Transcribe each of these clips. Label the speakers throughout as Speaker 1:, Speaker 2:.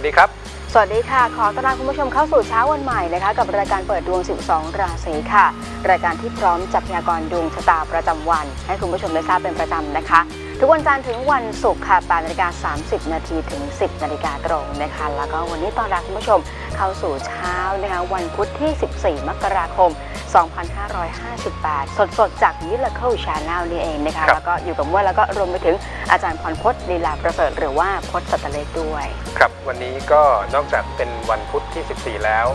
Speaker 1: วัสดีครับ
Speaker 2: สวัสดีค่ะ ขอต้อนรับคุณผู้ชมเข้าสู่เช้าวันใหม่นะคะ กับรายการเปิดดวง 12 ราศีค่ะ รายการที่พร้อมจับพยากรณ์ดวงชะตาประจำวัน ให้คุณผู้ชมได้ทราบเป็นประจำนะคะ ทุกวันจันทร์ถึงวันศุกร์ค่ะ8นาฬิกา30 นาทีถึง 10 นาฬิกาตรงนะคะ แล้วก็วันนี้ต้อนรับคุณผู้ชม เข้าสู่เช้านะคะวันพุธที่ 14 มกราคม 2558 สดๆจาก Miracle Channel นี่เองนะคะ
Speaker 1: ครับ
Speaker 2: แล้วก็อยู่กับมั่วแล้วก็รวมไปถึงอาจารย์พรพจน์ลีลาประเสริฐหรือว่าพจน์สัตเลกด้วย
Speaker 1: ครับวันนี้ก็นอกจากเป็นวันพุธที่ 14 แล้ว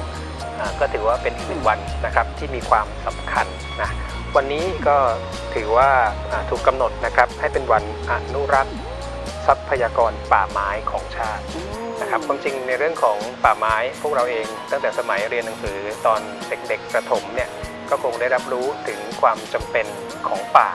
Speaker 1: อ่าก็ถือว่าเป็นอีกหนึ่งวันนะครับที่มีความสำคัญนะวันนี้ก็ถือว่าอ่าถูกกำหนดนะครับให้เป็นวันอนุรักษ์ ทรัพยากรป่าไม้ของชาตินะครับความจริงในเรื่องของป่าไม้พวกเราเอง ตั้งแต่สมัยเรียนหนังสือตอนเด็กๆประถมเนี่ยก็คงได้รับรู้ถึงความจำเป็นของป่า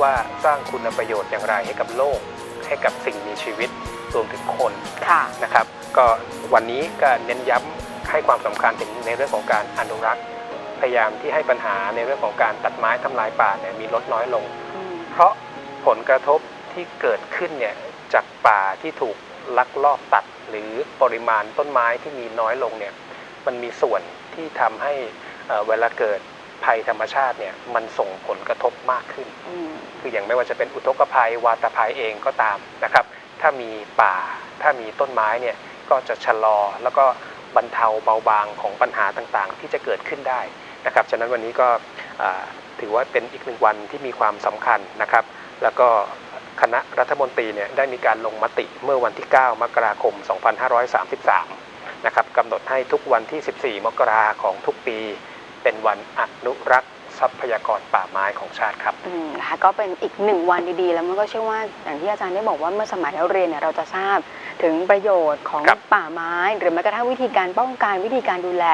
Speaker 1: ว่าสร้างคุณประโยชน์อย่างไรให้กับโลก ให้กับสิ่งมีชีวิตรวมถึงคน
Speaker 2: ค่ะ
Speaker 1: นะครับ ก็วันนี้ก็เน้นย้ำให้ความสำคัญถึงในเรื่องของการอนุรักษ์ พยายามที่ให้ปัญหาในเรื่องของการตัดไม้ทำลายป่าเนี่ยมีลดน้อยลง เพราะผลกระทบที่เกิดขึ้นเนี่ย จากป่าที่ถูกลักลอบตัด หรือปริมาณต้นไม้ที่มีน้อยลงเนี่ยมันมีส่วนที่ทำให้เอ่อเวลาเกิดภัยธรรมชาติเนี่ยมันส่งผลกระทบมากขึ้น
Speaker 2: อืม
Speaker 1: คืออย่างไม่ว่าจะเป็นอุทกภัยวาตภัยเองก็ตามนะครับ ถ้ามีป่าถ้ามีต้นไม้เนี่ยก็จะชะลอแล้วก็บรรเทาเบาบางของปัญหาต่างๆ ที่จะเกิดขึ้นได้นะครับฉะนั้นวันนี้ก็อ่าถือว่าเป็นอีกหนึ่งวันที่มีความสำคัญนะครับ แล้วก็ คณะรัฐมนตรีเนี่ยได้มีการลงมติเมื่อวันที่ 9 มกราคม 2533 นะครับกำหนดให้ทุกวันที่ 14 มกราของทุกปี เป็นวันอนุรักษ์ทรัพยากรป่าไม้ของชาติครับ
Speaker 2: อืมนะคะก็เป็นอีกหนึ่งวันดีๆ แล้วมันก็เชื่อว่าอย่างที่อาจารย์ได้บอกว่าเมื่อสมัยเราเรียนเนี่ยเราจะทราบถึงประโยชน์ของ
Speaker 1: ครับ
Speaker 2: ป่าไม้ หรือแม้กระทั่งวิธีการป้องกันวิธีการดูแล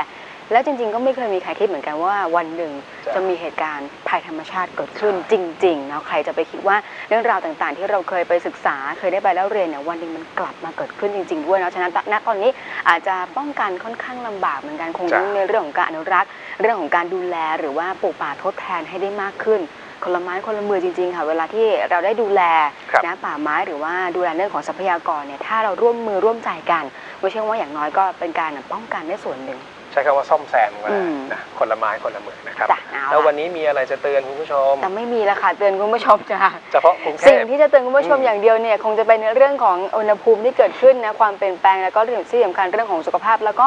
Speaker 2: และจริง ๆ ก็ไม่เคยมีใครคิดเหมือนกันว่าวันหนึ่ง
Speaker 1: จ้ะ
Speaker 2: จะมีเหตุการณ์ภัยธรรมชาติเกิดขึ้นจริงๆเนาะใครจะไปคิดว่าเรื่องราวต่างๆ ที่เราเคยไปศึกษาเคยได้ไปแล้วเรียนเนี่ยวันหนึ่งมันกลับมาเกิดขึ้นจริง ๆ ด้วยเนาะฉะนั้นณตอนนี้อาจจะป้องกันค่อนข้างลำบากเหมือนกันคง
Speaker 1: จ้ะ
Speaker 2: ต้องในเรื่องของการอนุรักษ์ เรื่องของการดูแลหรือว่าปลูกป่าทดแทนให้ได้มากขึ้น คนละไม้คนละมือจริง ๆ ค่ะ เวลาที่เราได้ดูแล
Speaker 1: ครับ
Speaker 2: นะป่าไม้หรือว่าดูแลเรื่องของทรัพยากรเนี่ยถ้าเราร่วมมือร่วมใจกันไม่เชื่อว่าอย่างน้อยก็เป็นการป้องกันได้ส่วนหนึ่ง
Speaker 1: ใช้คำว่าซ่อมแซมกัน
Speaker 2: อืม
Speaker 1: นะคนละไม้คนละมือนะครับ
Speaker 2: จ้ะเอา
Speaker 1: แล้ววัน
Speaker 2: ละ
Speaker 1: นี้มีอะไรจะเตือนคุณผู้ชม
Speaker 2: แต่ไม่มีละค่ะเตือนคุณผู้ชมจ้ะ
Speaker 1: เฉพาะกรุงเท
Speaker 2: สิ่ง
Speaker 1: พ
Speaker 2: ที่จะเตือนคุณผู้ชม
Speaker 1: อืม
Speaker 2: อย่างเดียวเนี่ยคงจะเป็นในเรื่องของอุณหภูมิที่เกิดขึ้นนะความเปลี่ยนแปลงแล้วก็เรื่องที่สำคัญเรื่องของสุขภาพ แล้วก็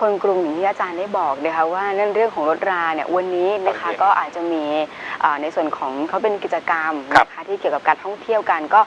Speaker 2: คนกรุงอย่างที่อาจารย์ได้บอกนะคะว่านั่นเรื่องของรถราเนี่ยวันนี้นะคะก็อาจจะมีอ่าในส่วนของเขาเป็นกิจกรรม
Speaker 1: ครับ
Speaker 2: นะคะที่เกี่ยวกับการท่องเที่ยวกันก็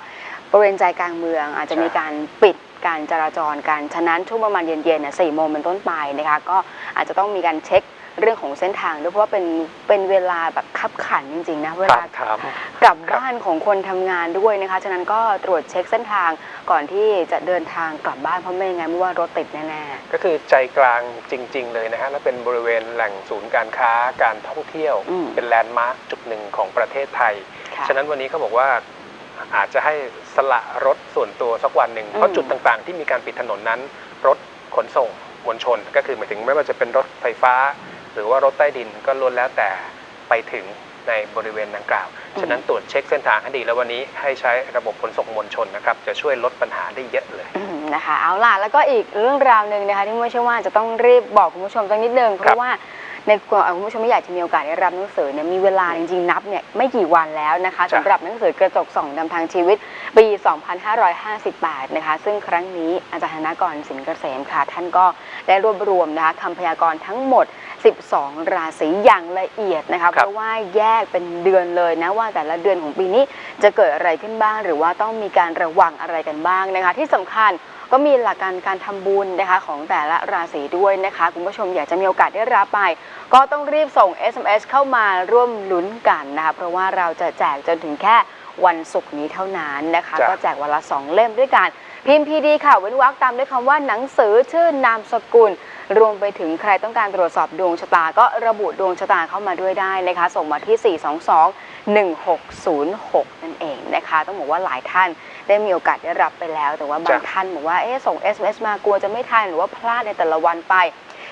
Speaker 2: บริเวณใจกลางเมือง อาจจะมีการปิด การจราจรกันฉะนั้นช่วงประมาณเย็นๆเนี่ยสี่โมงเป็นต้นไปนะคะก็อาจจะต้องมีการเช็คเรื่องของเส้นทางด้วยเพราะว่าเป็นเป็นเวลาแบบคับขันจริงๆนะเว
Speaker 1: ครั
Speaker 2: ลา
Speaker 1: บครับ
Speaker 2: กลับ
Speaker 1: ครับ
Speaker 2: บ้านของคนทำงานด้วยนะคะ ฉะนั้นก็ตรวจเช็คเส้นทางก่อนที่จะเดินทางกลับบ้านเพราะไม่อย่างนั้นไม่ว่ารถติดแน่
Speaker 1: ก็คือใจกลางจริง ๆ เลยนะฮะและเป็นบริเวณแหล่งศูนย์การค้าการท่องเที่ยว
Speaker 2: อืม
Speaker 1: เป็นแลนด์มาร์คจุดหนึ่งของประเทศไทย
Speaker 2: ๆค่ะ
Speaker 1: ฉะนั้นวันนี้เขาบอกว่า อาจจะให้สละรถส่วนตัวสักวันหนึ่ง
Speaker 2: อืม
Speaker 1: เพราะจุดต่างๆ ที่มีการปิดถนนนั้น รถขนส่งมวลชน ก็คือหมายถึงไม่ว่าจะเป็นรถไฟฟ้า หรือว่ารถใต้ดินก็ล้วนแล้วแต่ไปถึงในบริเวณดังกล่าว ฉะนั้นตรวจเช็คเส้นทางให้ดีแล้ววันนี้ให้ใช้ระบบขนส่งมวลชนนะครับ จะช่วยลดปัญหาได้เยอะเลย
Speaker 2: อืมนะคะ เอาล่ะ แล้วก็อีกเรื่องราวหนึ่งนะคะที่ไม่ใช่ว่าจะต้องรีบบอกคุณผู้ชมสักนิดนึงเพ
Speaker 1: ครั
Speaker 2: ราะ
Speaker 1: บ
Speaker 2: ว่า ในกลุ่มคุณผู้ชมไม่อยากจะมีโอกาสได้รับหนังสือเนี่ยมีเวลาจริงๆนับเนี่ยไม่กี่วันแล้วนะคะ
Speaker 1: จ้ะ
Speaker 2: สำหรับหนังสือกระจกส่องนำทางชีวิตปี 2558 นะคะ ซึ่งครั้งนี้อาจารย์ธนกรสินเกษมค่ะ ท่านก็ได้รวบรวมนะคะคำพยากรณ์ทั้งหมด 12 ราศีอย่างละเอียดนะคะเพราะว่าแยกเป็นเดือนเลยนะว่าแต่ละเดือนของปีนี้จะเกิดอะไรขึ้นบ้าง หรือว่าต้องมีการระวังอะไรกันบ้างนะคะ ที่สำคัญ ก็มีหลักการการทำบุญนะคะของแต่ละราศีด้วยนะคะ คุณผู้ชมอยากจะมีโอกาสได้รับไป ก็ต้องรีบส่ง SMS เข้ามาร่วมลุ้นกันนะคะเพราะว่าเราจะแจกจนถึงแค่วันศุกร์นี้เท่านั้นนะคะ
Speaker 1: จ้ะ
Speaker 2: ก็แจกวันละสองเล่มด้วยกัน พิมพ์พีดีค่ะ เว้นวรรคตามด้วยคำว่าหนังสือชื่อนามสกุล รวมไปถึงใครต้องการตรวจสอบดวงชะตา ก็ระบุดวงชะตาเข้ามาด้วยได้นะคะ ส่งมาที่422 1606 นั่นเองนะคะ ต้องบอกว่าหลายท่านได้มีโอกาสได้รับไปแล้ว แต่ว่าบาง
Speaker 1: จ้ะ
Speaker 2: ท่านบอกว่าเอ๊ะส่ง SMS มากลัวจะไม่ทันหรือว่าพลาดในแต่ละวันไป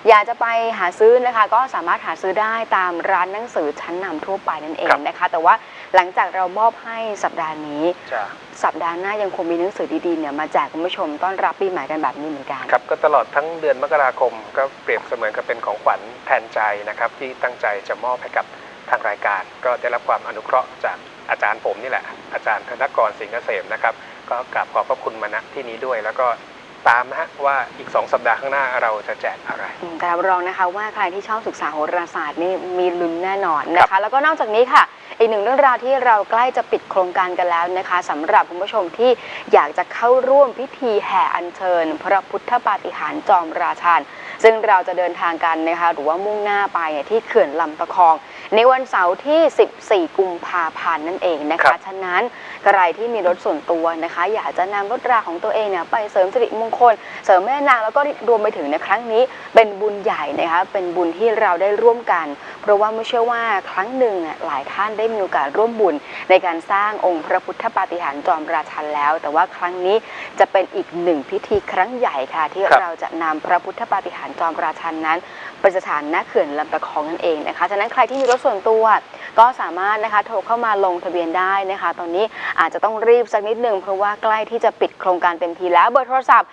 Speaker 2: อยากจะไปหาซื้อนะคะ ก็สามารถหาซื้อได้ตามร้านหนังสือชั้นนำทั่วไปนั่นเองนะคะ แต่ว่าหลังจากเรามอบให้สัปดาห์นี้
Speaker 1: จะ
Speaker 2: สัปดาห์หน้ายังคงมีหนังสือดีๆเนี่ยมาแจกคุณผู้ชมต้อนรับปีใหม่กันแบบนี้เหมือนกัน
Speaker 1: ครับก็ตลอดทั้งเดือนมกราคมก็เปรียบเสมือนกับเป็นของขวัญแทนใจนะครับที่ตั้งใจจะมอบให้กับ ทางรายการ ก็ได้รับความอนุเคราะห์จากอาจารย์ผมนี่แหละอาจารย์ธนกรสิงห์เกษมนะครับ ก็กราบขอบพระคุณมาณที่นี้ด้วย แล้วก็ ตามนะฮะว่าอีก 2 สัปดาห์ข้างหน้าเราจะแจกอะไร
Speaker 2: อืมแต่รับรองนะคะว่าใครที่ชอบศึกษาโหราศาสตร์นี่มีลุ้นแน่นอนนะคะแล้วก็นอกจากนี้ค่ะ อีกหนึ่งเรื่องราวที่เราใกล้จะปิดโครงการกันแล้วนะคะสำหรับคุณผู้ชมที่อยากจะเข้าร่วมพิธีแห่อัญเชิญ พระพุทธปาฏิหาริย์จอมราชันซึ่งเราจะเดินทางกันนะคะหรือว่ามุ่งหน้าไปที่เขื่อนลำตะคอง ในวันเสาร์ที่ 14 กุมภาพันธ์นั่นเองนะ
Speaker 1: ครั
Speaker 2: คะ
Speaker 1: บ
Speaker 2: ฉะนั้นใครที่มีรถส่วนตัวนะคะ อยากจะนำรถราของตัวเองเนี่ยไปเสริมสิริมงคลเสริมแม่นางแล้วก็รวมไปถึงในครั้งนี้เป็นบุญใหญ่นะคะเป็นบุญที่เราได้ร่วมกัน เพราะว่าไม่เชื่อว่าครั้งหนึ่งอะหลายท่านได้มีโอกาสร่วมบุญในการสร้างองค์พระพุทธปาฏิหาริย์จอมราชันแล้ว แต่ว่าครั้งนี้จะเป็นอีกหนึ่งพิธีครั้งใหญ่ค่ะ ที่
Speaker 1: ร
Speaker 2: เราจะนำพระพุทธปาฏิหาริย์จอมราชันนั้นประสถานณเขื่อนลำตะคองนั่นเองนะคะฉะนั้นใครที่มีรถส่วนตัว ก็สามารถนะคะโทรเข้ามาลงทะเบียนได้นะคะ ตอนนี้อาจจะต้องรีบสักนิดหนึ่งเพราะว่าใกล้ที่จะปิดโครงการเต็มทีแล้วเบอร์โทรศัพท์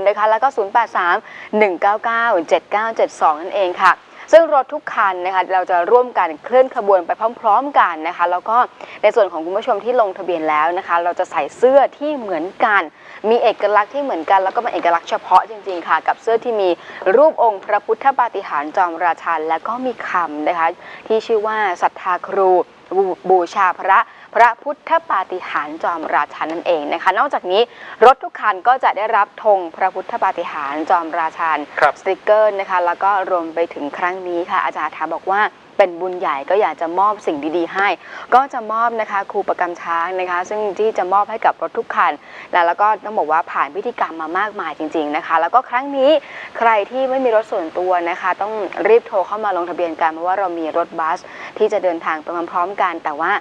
Speaker 2: 0823286991 นะคะ แล้วก็ 0831997972 นั่นเองค่ะซึ่งรถทุกคันนะคะเราจะร่วมกันเคลื่อนขบวนไปพร้อม ๆ กันนะคะ แล้วก็ในส่วนของคุณผู้ชมที่ลงทะเบียนแล้วนะคะ เราจะใส่เสื้อที่เหมือนกัน มีเอกลักษณ์ที่เหมือนกันแล้วก็เป็นเอกลักษณ์เฉพาะจริงๆค่ะ กับเสื้อที่มีรูปองค์พระพุทธปาฏิหาริย์จอมราชันและก็มีคำนะคะ ที่ชื่อว่าศรัทธาครูบูบูชาพระพระพุทธปาฏิหาริย์จอมราชันนั่นเองนะคะ นอกจากนี้รถทุกคันก็จะได้รับธงพระพุทธปาฏิหาริย์จอมราชัน
Speaker 1: ครับ
Speaker 2: สติกเกอร์นะคะแล้วก็รวมไปถึงครั้งนี้ค่ะอาจารย์ถาบอกว่า เป็นบุญใหญ่ก็อยากจะมอบสิ่งดีๆให้ ก็จะมอบนะคะครูประกำช้างนะคะ ซึ่งที่จะมอบให้กับรถทุกคัน แล้วแล้วก็ต้องบอกว่าผ่านพิธีกรรมมามากมายจริง ๆนะคะ แล้วก็ครั้งนี้ใครที่ไม่มีรถส่วนตัวนะคะ ต้องรีบโทรเข้ามาลงทะเบียนกันเพราะว่าเรามีรถบัสที่จะเดินทางไปพร้อมๆกัน แต่ว่า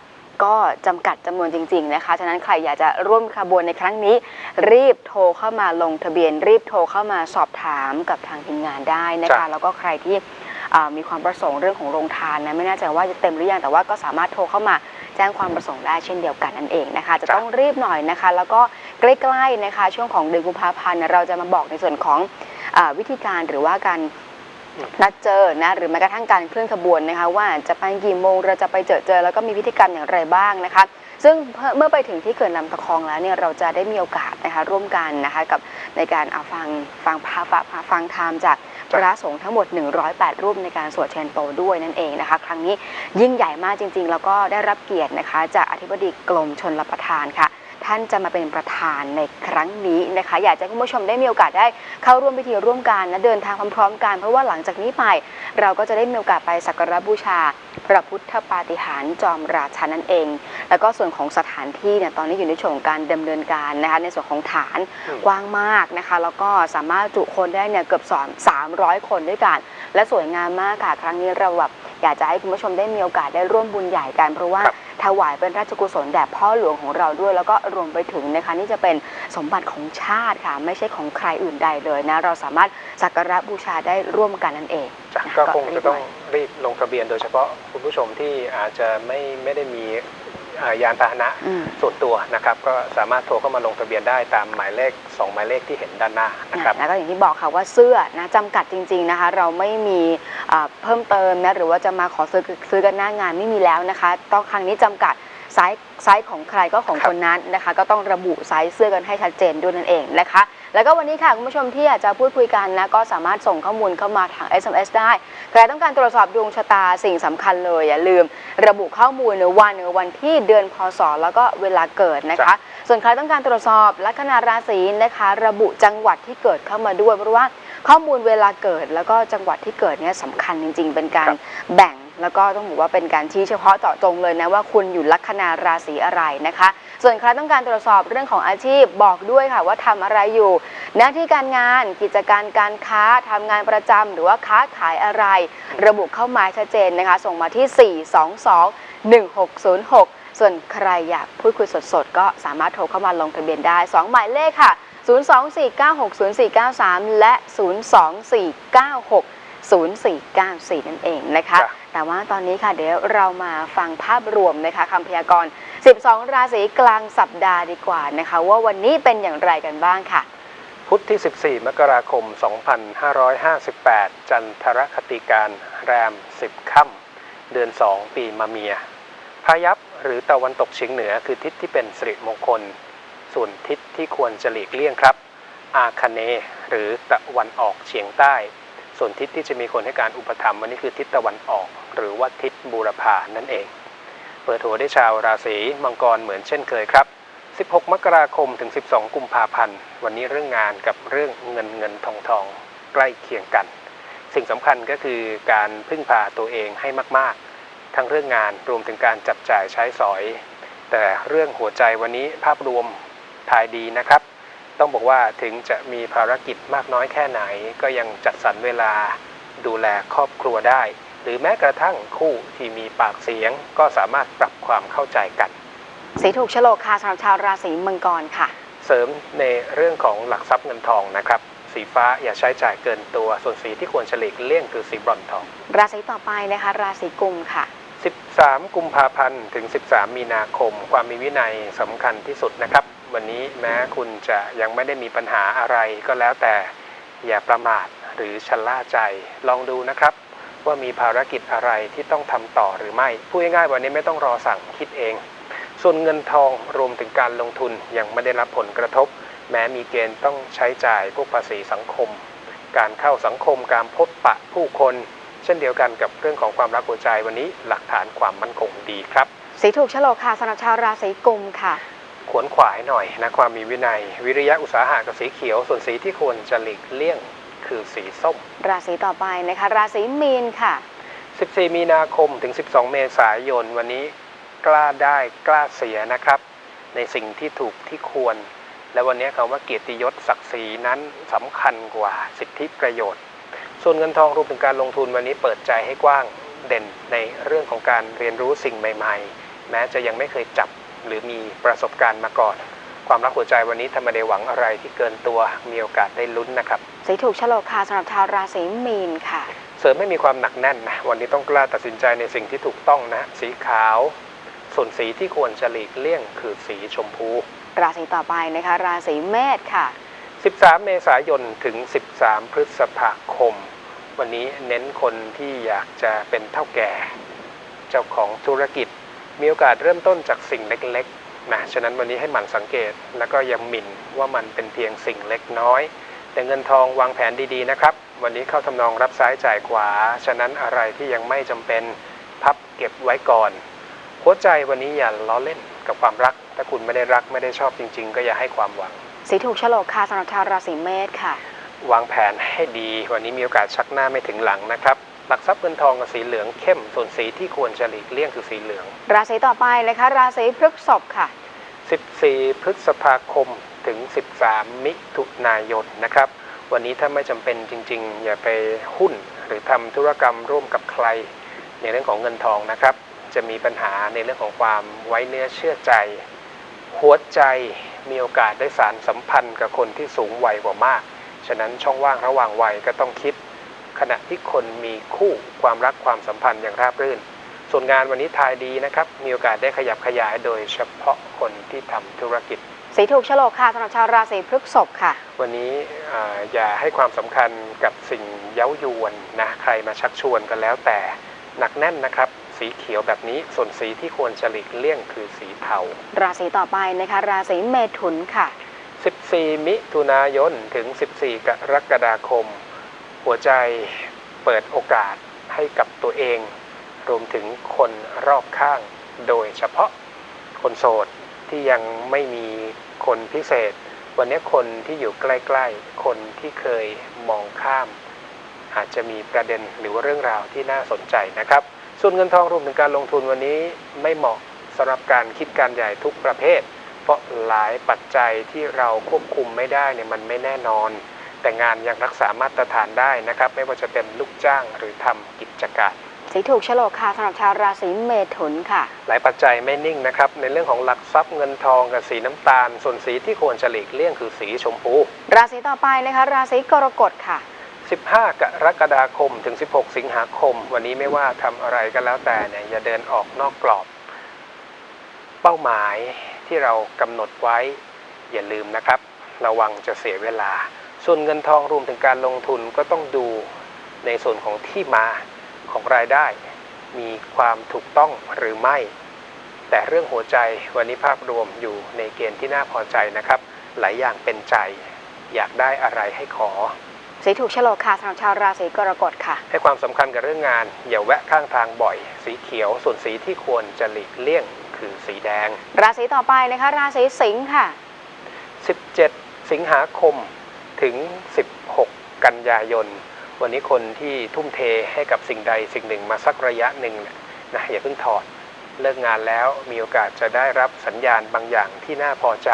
Speaker 2: ก็จำกัดจำนวนจริง ๆ นะคะ ฉะนั้นใครอยากจะร่วมขบวนในครั้งนี้ รีบโทรเข้ามาลงทะเบียน รีบโทรเข้ามาสอบถามกับทางทีมงานได้นะคะ
Speaker 1: จ้ะ
Speaker 2: แล้วก็ใครที่อ่า มีความประสงค์เรื่องของโรงทานนะไม่แน่ใจว่าจะเต็มหรือยังแต่ว่าก็สามารถโทรเข้ามาแจ้งความประสงค์ได้เช่นเดียวกันนั่นเองนะคะ จะต้องรีบหน่อยนะคะ แล้วก็ใกล้ๆนะคะ ช่วงของเดือนกุมภาพันธ์เราจะมาบอกในส่วนของอวิธีการหรือว่าการนัดเจอนะหรือแม้กระทั่งการเคลื่อนขบวนนะคะ ว่าจะไปกี่โมงเราจะไปเจอเจอแล้วก็มีพิธีกรรมอย่างไรบ้างนะคะ ซึ่งเมื่อไปถึงที่เขื่อนลำตะคองแล้วเนี่ยเราจะได้มีโอกาสนะคะร่วมกันนะคะกับในการเอาฟังฟังพระฟังฟังธรรมจาก พระสงฆ์ทั้งหมด 108 รูปในการสวดเชนโตด้วยนั่นเองนะคะ ครั้งนี้ยิ่งใหญ่มากจริง ๆ แล้วก็ได้รับเกียรตินะคะ จากอธิบดีกรมชนรับประทานค่ะท่านจะมาเป็นประธานในครั้งนี้นะคะ อยากจะให้คุณผู้ชมได้มีโอกาสได้เข้าร่วมพิธีร่วมกันและเดินทางพร้อมๆกัน เพราะว่าหลังจากนี้ไป เราก็จะได้มีโอกาสไปสักการะบูชา พระพุทธปาฏิหาริย์จอมราชันนั่นเอง แล้วก็ส่วนของสถานที่เนี่ยตอนนี้อยู่ในช่วงของการดำเนินการนะคะในส่วนของฐาน
Speaker 1: อืม
Speaker 2: กว้างมากนะคะ แล้วก็สามารถจุคนได้เนี่ยเกือบสอน300 คนด้วยกัน และสวยงามมากค่ะ ครั้งนี้เราแบบ อยากจะให้คุณผู้ชมได้มีโอกาสได้ร่วมบุญใหญ่กัน เพราะว่า
Speaker 1: ครับ
Speaker 2: ถวายเป็นราชกุศลแด่พ่อหลวงของเราด้วย แล้วก็รวมไปถึงนะคะนี่จะเป็นสมบัติของชาติค่ะ ไม่ใช่ของใครอื่นใดเลยนะ เราสามารถสักการะบูชาได้ร่วมกันนั่นเอง
Speaker 1: จ้ะ
Speaker 2: นะ
Speaker 1: ก็คง
Speaker 2: รี
Speaker 1: จะ
Speaker 2: บ
Speaker 1: ต้อง
Speaker 2: หน่ย
Speaker 1: รีบลงทะเบียนโดยเฉพาะคุณผู้ชมที่อาจจะไม่ไม่ได้มีอ่า ยานพาหนะ
Speaker 2: อืม
Speaker 1: ส่วนตัวนะครับ ก็สามารถโทรเข้ามาลงทะเบียนได้ตามหมายเลข 2 หมายเลขที่เห็นด้านหน้านะครับ
Speaker 2: แล้วก็อย่างที่บอกค่ะว่าเสื้อนะจำกัดจริง ๆนะคะ เราไม่มีอ่าเพิ่มเติมนะหรือว่าจะมาขอซื้อซื้อกันหน้างานไม่มีแล้วนะคะต้องครั้งนี้จำกัดไซส์ไซส์ของใครก็ของ
Speaker 1: ครับ
Speaker 2: คนนั้นนะคะ ก็ต้องระบุไซส์เสื้อกันให้ชัดเจนด้วยนั่นเองนะคะ แล้วก็วันนี้ค่ะคุณผู้ชมที่อยากจะพูดคุยกันนะก็สามารถส่งข้อมูลเข้ามาทาง SMS ได้ ใครต้องการตรวจสอบดวงชะตาสิ่งสำคัญเลยอย่าลืม ระบุข้อมูลในวันวันที่เดือนพศแล้วก็เวลาเกิดนะคะ ส่วนใครต้องการตรวจสอบลัคนาราศีนะคะ ระบุจังหวัดที่เกิดเข้ามาด้วยเพราะว่าข้อมูลเวลาเกิด แล้วก็จังหวัดที่เกิดเนี่ยสำคัญจริง ๆ เป็นการ
Speaker 1: ครับ
Speaker 2: แบ่งแล้วก็ต้องบอกว่าเป็นการชี้เฉพาะเจาะจงเลยนะว่าคุณอยู่ลัคนาราศีอะไรนะคะ ส่วนใครต้องการตรวจสอบเรื่องของอาชีพบอกด้วยค่ะว่าทำอะไรอยู่ หน้าที่การงานกิจการการค้าทำงานประจำหรือว่าค้าขายอะไร ระบุเข้ามาชัดเจนนะคะ ส่งมาที่ 422 1606ส่วนใครอยากพูดคุยสดๆ ก็สามารถโทรเข้ามาลงทะเบียนได้ 2 หมายเลขค่ะ 024960493 และ 02496 0494 นั่นเองนะคะ
Speaker 1: จ้ะ
Speaker 2: แต่ว่าตอนนี้ค่ะเดี๋ยวเรามาฟังภาพรวมนะคะคำพยากรณ์ 12 ราศีกลางสัปดาห์ดีกว่านะคะ ว่าวันนี้เป็นอย่างไรกันบ้างค่ะ
Speaker 1: พุธที่ 14 มกราคม 2558 จันทรคติการแรม 10 ค่ำเดือน 2 ปีมะเมียพายัพหรือตะวันตกเฉียงเหนือคือทิศที่เป็นสิริมงคล ส่วนทิศที่ควรจะหลีกเลี่ยงครับ อาคเนย์หรือตะวันออกเฉียงใต้ ส่วนทิศที่จะมีคนให้การอุปถัมภ์วันนี้คือทิศตะวันออก หรือว่าทิศบูรพานั่นเอง เปิดหัวได้วยชาวราศีมังกรเหมือนเช่นเคยครับ 16 มกราคมถึง 12 กุมภาพันธ์ วันนี้เรื่องงานกับเรื่องเงินเงินทองทองใกล้เคียงกัน สิ่งสำคัญก็คือการพึ่งพาตัวเองให้มาก ๆ ทั้งเรื่องงานรวมถึงการจับจ่ายใช้สอย แต่เรื่องหัวใจวันนี้ภาพรวมทายดีนะครับ ต้องบอกว่าถึงจะมีภารกิจมากน้อยแค่ไหน ก็ยังจัดสรรเวลาดูแลครอบครัวได้ หรือแม้กระทั่งคู่ที่มีปากเสียง ก็สามารถปรับความเข้าใจกัน
Speaker 2: สีถูกโฉลกค่ะสำหรับชาวราศีมังกรค่ะ
Speaker 1: เสริมในเรื่องของหลักทรัพย์เงินทองนะครับ สีฟ้าอย่าใช้จ่ายเกินตัว ส่วนสีที่ควรเฉลี่ยเลี่ยงคือสีบรอนซ์ทอง
Speaker 2: ราศีต่อไปนะคะ ราศีกุมค่ะ
Speaker 1: 13 กุมภาพันธ์ถึง 13 มีนาคม ความมีวินัยสำคัญที่สุดนะครับ วันนี้แม้คุณจะยังไม่ได้มีปัญหาอะไรก็แล้วแต่อย่าประมาทหรือชะล่าใจ ลองดูนะครับ ว่ามีภารกิจอะไรที่ต้องทำต่อหรือไม่ พูดง่ายๆวันนี้ไม่ต้องรอสั่งคิดเอง ส่วนเงินทองรวมถึงการลงทุนยังไม่ได้รับผลกระทบ แม้มีเกณฑ์ต้องใช้จ่ายพวกภาษีสังคม การเข้าสังคมการพบปะผู้คน เช่นเดียวกันกับเรื่องของความรักหัวใจวันนี้หลักฐานความมั่นคงดีครับ
Speaker 2: สีถูกโฉลกค่ะสำหรับชาวราศีกุมค่ะ
Speaker 1: ขวนขวายหน่อยนะความมีวินัย วิริยะอุตสาหะกับสีเขียว ส่วนสีที่ควรจะหลีกเลี่ยงคือสีส้ม
Speaker 2: ราศีต่อไปนะคะ ราศีมีนค่ะ
Speaker 1: 14 มีนาคมถึง 12 เมษายน วันนี้กล้าได้กล้าเสียนะครับ ในสิ่งที่ถูกที่ควร และวันนี้คำว่าเกียรติยศศักดิ์ศรีนั้นสำคัญกว่าสิทธิประโยชน์ ส่วนเงินทองรวมถึงการลงทุนวันนี้เปิดใจให้กว้างเด่นในเรื่องของการเรียนรู้สิ่งใหม่ ๆ แม้จะยังไม่เคยจับ หรือมีประสบการณ์มาก่อน ความรักหัวใจวันนี้ทำไมได้หวังอะไรที่เกินตัวมีโอกาสได้ลุ้นนะครับ
Speaker 2: สีถูกโฉลกค่ะสำหรับชาวราศีมีนค่ะ
Speaker 1: เสริมไม่มีความหนักแน่นนะวันนี้ต้องกล้าตัดสินใจในสิ่งที่ถูกต้องนะ สีขาว ส่วนสีที่ควรจะหลีกเลี่ยงคือสีชมพู
Speaker 2: ราศีต่อไปนะคะ ราศีเมษค่ะ
Speaker 1: 13 เมษายนถึง 13 พฤษภาคม วันนี้เน้นคนที่อยากจะเป็นเท่าแก่ เจ้าของธุรกิจ มีโอกาสเริ่มต้นจากสิ่งเล็กๆนะฉะนั้นวันนี้ให้หมั่นสังเกตแล้วก็อย่าหมิ่นว่ามันเป็นเพียงสิ่งเล็กน้อย แต่เงินทองวางแผนดีๆนะครับ วันนี้เข้าทำนองรับซ้ายจ่ายขวา ฉะนั้นอะไรที่ยังไม่จำเป็นพับเก็บไว้ก่อนหัวใจวันนี้อย่าล้อเล่นกับความรัก ถ้าคุณไม่ได้รักไม่ได้ชอบจริง ๆ ก็อย่าให้ความหวัง
Speaker 2: สีถูกโฉลกค่ะสำหรับชาวราศีเมษค่ะ
Speaker 1: วางแผนให้ดี วันนี้มีโอกาสชักหน้าไม่ถึงหลังนะครับ หลักทรัพย์เงินทองกับสีเหลืองเข้ม ส่วนสีที่ควรจะหลีกเลี่ยงคือสีเหลือง
Speaker 2: ราศีต่อไปนะคะ ราศีพฤษภค่ะ
Speaker 1: 14 พฤษภาคมถึง 13 มิถุนายนนะครับ วันนี้ถ้าไม่จำเป็นจริง ๆ อย่าไปหุ้นหรือทำธุรกรรมร่วมกับใคร ในเรื่องของเงินทองนะครับ จะมีปัญหาในเรื่องของความไว้เนื้อเชื่อใจ หัวใจมีโอกาสได้สารสัมพันธ์กับคนที่สูงวัยกว่ามาก ฉะนั้นช่องว่างระหว่างวัยก็ต้องคิด ขณะที่คนมีคู่ความรักความสัมพันธ์อย่างราบรื่น ส่วนงานวันนี้ทายดีนะครับ มีโอกาสได้ขยับขยายโดยเฉพาะคนที่ทำธุรกิจ
Speaker 2: สีถูกโฉลกค่ะสำหรับชาวราศีพฤษภค่ะ
Speaker 1: วันนี้อ่าอย่าให้ความสำคัญกับสิ่งเย้ายวนนะใครมาชักชวนกันแล้วแต่หนักแน่นนะครับสีเขียวแบบนี้ส่วนสีที่ควรจะหลีกเลี่ยงคือสีเทา
Speaker 2: ราศีต่อไปนะคะ ราศีเมถุนค่ะ
Speaker 1: 14 มิถุนายน ถึง 14 กรกฎาคม หัวใจเปิดโอกาสให้กับตัวเอง รวมถึงคนรอบข้าง โดยเฉพาะคนโสดที่ยังไม่มีคนพิเศษ วันนี้คนที่อยู่ใกล้ๆ คนที่เคยมองข้าม อาจจะมีประเด็นหรือว่าเรื่องราวที่น่าสนใจนะครับ ส่วนเงินทองรวมถึงการลงทุนวันนี้ไม่เหมาะสำหรับการคิดการใหญ่ทุกประเภท เพราะหลายปัจจัยที่เราควบคุมไม่ได้เนี่ยมันไม่แน่นอน แต่งานยังรักษามาตรฐานได้นะครับ ไม่ว่าจะเป็นลูกจ้างหรือทำกิจการ
Speaker 2: สีถูกโฉลกค่ะสำหรับชาวราศีเมถุนค่ะ
Speaker 1: หลายปัจจัยไม่นิ่งนะครับ ในเรื่องของหลักทรัพย์เงินทองกับสีน้ำตาล ส่วนสีที่ควรจะหลีกเลี่ยงคือสีชมพู
Speaker 2: ราศีต่อไปนะคะ ราศีกรกฎค่ะ
Speaker 1: 15 กรกฎาคมถึง 16 สิงหาคม วันนี้ไม่ว่าทำอะไรก็แล้วแต่เนี่ยอย่าเดินออกนอกกรอบ เป้าหมายที่เรากำหนดไว้อย่าลืมนะครับ ระวังจะเสียเวลา ส่วนเงินทองรวมถึงการลงทุนก็ต้องดูในส่วนของที่มาของรายได้ มีความถูกต้องหรือไม่ แต่เรื่องหัวใจวันนี้ภาพรวมอยู่ในเกณฑ์ที่น่าพอใจนะครับ หลายอย่างเป็นใจ อยากได้อะไรให้ขอ
Speaker 2: สีถูกโฉลกค่ะสำหรับชาวราศีกรกฎค่ะ
Speaker 1: ให้ความสำคัญกับเรื่องงาน อย่าแวะข้างทางบ่อย สีเขียวส่วนสีที่ควรจะหลีกเลี่ยงคือสีแดง
Speaker 2: ราศีต่อไปนะคะ ราศีสิงค์ค่ะ
Speaker 1: 17 สิงหาคม ถึง 16 กันยายน วันนี้คนที่ทุ่มเทให้กับสิ่งใดสิ่งหนึ่งมาสักระยะหนึ่งเนี่ยนะอย่าเพิ่งถอดเลิกงานแล้วมีโอกาสจะได้รับสัญญาณบางอย่างที่น่าพอใจ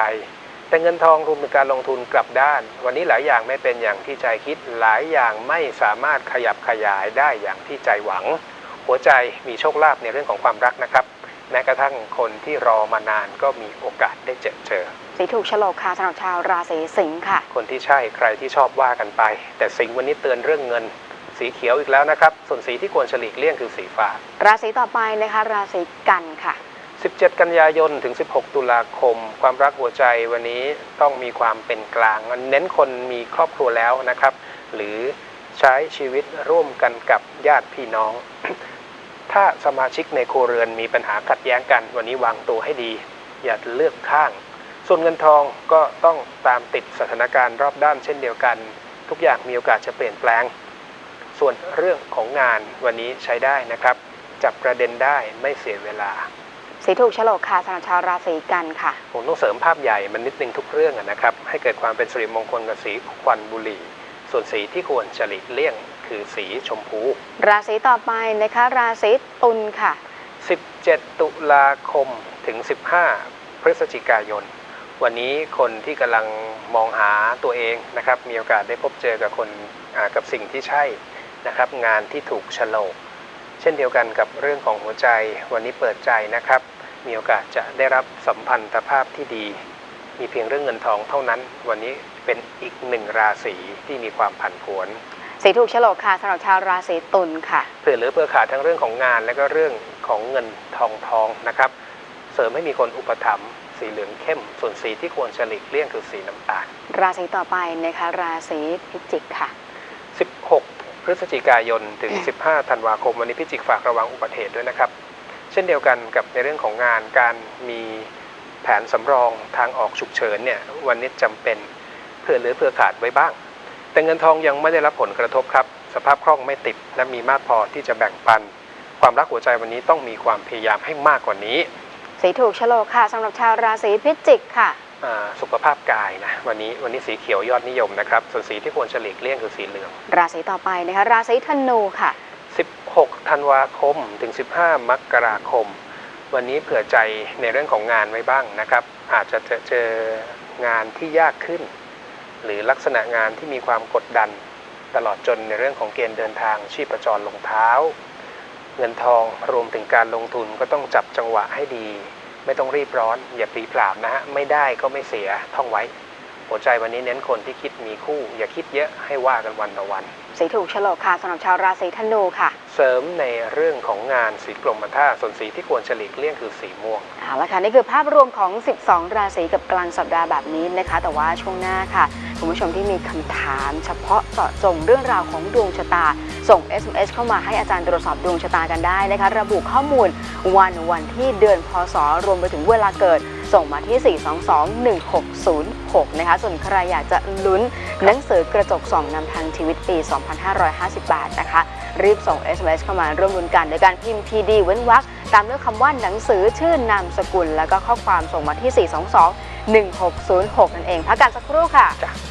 Speaker 1: แต่เงินทองรวมถึงการลงทุนกลับด้าน วันนี้หลายอย่างไม่เป็นอย่างที่ใจคิดหลายอย่างไม่สามารถขยับขยายได้อย่างที่ใจหวังหัวใจมีโชคลาภในเรื่องของความรักนะครับ แม้กระทั่งคนที่รอมานานก็มีโอกาสได้เจอเจอ
Speaker 2: สีถูกโฉลกค่ะสำหรับชาวราศีสิงค์ค่ะ
Speaker 1: คนที่ใช่ใครที่ชอบว่ากันไป แต่สิงห์วันนี้เตือนเรื่องเงิน สีเขียวอีกแล้วนะครับ ส่วนสีที่ควรฉลีกเลี่ยงคือสีฟ้า
Speaker 2: ราศีต่อไปนะคะ ราศีกันค่ะ
Speaker 1: 17 กันยายนถึง 16 ตุลาคม ความรักหัวใจวันนี้ต้องมีความเป็นกลางมันเน้นคนมีครอบครัวแล้วนะครับ หรือใช้ชีวิตร่วมกันกับญาติพี่น้อง ถ้าสมาชิกในครัวเรือนมีปัญหาขัดแย้งกัน วันนี้วางตัวให้ดี อย่าเลือกข้าง ส่วนเงินทองก็ต้องตามติดสถานการณ์รอบด้านเช่นเดียวกัน ทุกอย่างมีโอกาสจะเปลี่ยนแปลง ส่วนเรื่องของงานวันนี้ใช้ได้นะครับ จับประเด็นได้ไม่เสียเวลา
Speaker 2: สีถูกโฉลกค่ะสำหรับชาวราศีกันค่ะ
Speaker 1: ผมต้องเสริมภาพใหญ่มันนิดนึงทุกเรื่องอะนะครับ ให้เกิดความเป็นสิริมงคลกับสีควันบุหรี่ ส่วนสีที่ควรจะหลีกเลี่ยง คือสีชมพู
Speaker 2: ราศีต่อไปนะคะ ราศีตุลค่ะ
Speaker 1: 17 ตุลาคมถึง 15 พฤศจิกายน วันนี้คนที่กำลังมองหาตัวเองนะครับ มีโอกาสได้พบเจอกับคนอ่ากับสิ่งที่ใช่นะครับ งานที่ถูกโฉลกเช่นเดียวกันกับเรื่องของหัวใจ วันนี้เปิดใจนะครับ มีโอกาสจะได้รับสัมพันธภาพที่ดี มีเพียงเรื่องเงินทองเท่านั้น วันนี้เป็นอีกหนึ่งราศีที่มีความผันผวน
Speaker 2: สีถูกโฉลกค่ะสำหรับชาวราศีตุลค่ะ
Speaker 1: เผื่อเหลือเผื่อขาดทั้งเรื่องของงาน และก็เรื่องของเงินทองทองนะครับ เสริมให้มีคนอุปถัมภ์สีเหลืองเข้ม ส่วนสีที่ควรจะหลีกเลี่ยงคือสีน้ำตาล
Speaker 2: ราศีต่อไปนะคะ ราศีพิจิกค่ะ
Speaker 1: 16 พฤศจิกายนถึง 15 ธันวาคม วันนี้พิจิกฝากระวังอุบัติเหตุด้วยนะครับ เช่นเดียวกันกับในเรื่องของงานการมีแผนสำรองทางออกฉุกเฉินเนี่ยวันนี้จำเป็นเผื่อเหลือเผื่อขาดไว้บ้าง แต่เงินทองยังไม่ได้รับผลกระทบครับ สภาพคล่องไม่ติด และมีมากพอที่จะแบ่งปัน ความรักหัวใจวันนี้ต้องมีความพยายามให้มากกว่านี้
Speaker 2: สีถูกโฉลกค่ะสำหรับชาวราศีพิจิกค่ะ
Speaker 1: อ่าสุขภาพกายนะวันนี้วันนี้สีเขียวยอดนิยมนะครับ ส่วนสีที่ควรจะหลีกเลี่ยงคือสีเหลือง
Speaker 2: ราศีต่อไปนะคะราศีธนูค่ะ
Speaker 1: 16 ธันวาคมถึง 15 มกราคม วันนี้เผื่อใจในเรื่องของงานไว้บ้างนะครับ อาจจะเจอเจองานที่ยากขึ้น หรือลักษณะงานที่มีความกดดัน ตลอดจนในเรื่องของเกณฑ์เดินทางชีพจรลงเท้า เงินทองรวมถึงการลงทุนก็ต้องจับจังหวะให้ดี ไม่ต้องรีบร้อน อย่าปรีปราบนะฮะไม่ได้ก็ไม่เสียท่องไว้ หัวใจวันนี้เน้นคนที่คิดมีคู่ อย่าคิดเยอะให้ว่ากันวันต่อวัน
Speaker 2: สีถูกโฉลกค่ะสำหรับชาวราศีธนูค่ะ
Speaker 1: เสริมในเรื่องของงานสีกรมท่าส่วนสีที่ควรจะหลีกเลี่ยงคือสีม่วง
Speaker 2: เอาละค่ะนี่คือภาพรวมของ 12 ราศีกับกลางสัปดาห์แบบนี้นะคะ แต่ว่าช่วงหน้าค่ะ คุณผู้ชมที่มีคำถามเฉพาะเจาะจงเรื่องราวของดวงชะตา ส่ง SMS เข้ามาให้อาจารย์ตรวจสอบดวงชะตากันได้นะคะ ระบุข้อมูลวันวันที่เดือนพศรวมไปถึงเวลาเกิด ส่งมาที่ 4221606 นะคะ ส่วนใครอยากจะลุ้นหนังสือกระจกส่องนำทางชีวิตปี 2550 บาทนะคะ รีบส่ง SMS เข้ามาร่วมลุ้นกันโดยการพิมพ์ PD เว้นวรรคตามด้วยคำว่าหนังสือชื่อนามสกุล แล้วก็ข้อความส่งมาที่ 422 1606 นั่นเอง พักกันสักครู่ค่ะ
Speaker 1: จ้ะ